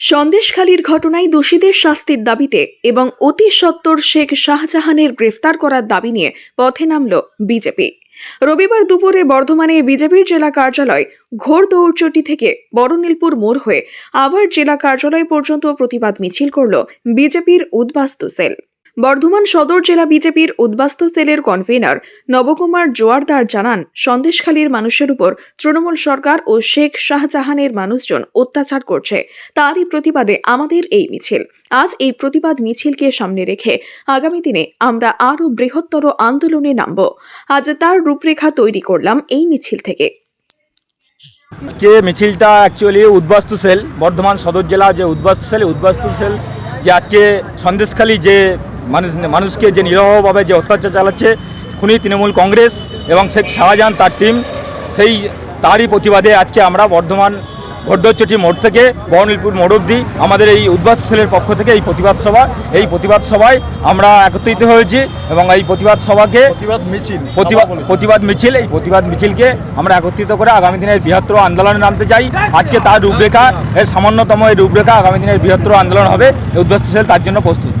সন্দেশখালীর ঘটনায় দোষীদের শাস্তির দাবিতে এবং অতি সত্তর শেখ শাহজাহানের গ্রেফতার করার দাবি নিয়ে পথে নামল বিজেপি। রবিবার দুপুরে বর্ধমানে বিজেপির জেলা কার্যালয় ঘোর দৌড়চটি থেকে বড়নীলপুর মোড় হয়ে আবার জেলা কার্যালয় পর্যন্ত প্রতিবাদ মিছিল করল বিজেপির উদ্বাস্তু সেল। বর্ধমান সদর জেলা বিজেপির উদ্বাস্তু সেলের কনভেনার নবকুমার জোয়ারদার জানান, সন্দেশখালীর মানুষের উপর তৃণমূল সরকার ও শেখ শাহজাহানের মানুষজন অত্যাচার করছে। তারই প্রতিবাদে আমাদের এই মিছিল। আজ এই প্রতিবাদ মিছিলকে সামনে রেখে আগামী দিনে আমরা আরও বৃহত্তর আন্দোলনে নামব। আজ তার রূপরেখা তৈরি করলাম এই মিছিল থেকে। যে মিছিলটা অ্যাকচুয়ালি উদ্বাস্তু সেল, বর্ধমান সদর জেলা যে উদ্বাস্তু সেল উদ্বাস্তু সেল যে আজকে সন্দেশখালী যে মানুষ মানুষকে যে নিরহভাবে যে অত্যাচার চালাচ্ছে খুনি তৃণমূল কংগ্রেস এবং শেখ শাহজাহান তার টিম সেই তারই প্রতিবাদে আজকে আমরা বর্ধমান ভদ্রচটি মোড় থেকে বর্ণিলপুর মোড় অব্দি আমাদের এই উদ্বাস্তু সেলের পক্ষ থেকে এই প্রতিবাদ সভা এই প্রতিবাদ সভায় আমরা একত্রিত হয়েছি এবং এই প্রতিবাদ সভাকে প্রতিবাদ মিছিল প্রতিবাদ প্রতিবাদ মিছিল এই প্রতিবাদ মিছিলকে আমরা একত্রিত করে আগামী দিনের বৃহত্তর আন্দোলনে নামতে চাই। আজকে তার রূপরেখা এর সামান্যতম এই রূপরেখা আগামী দিনের বৃহত্তর আন্দোলন হবে এই সেল তার জন্য প্রস্তুত।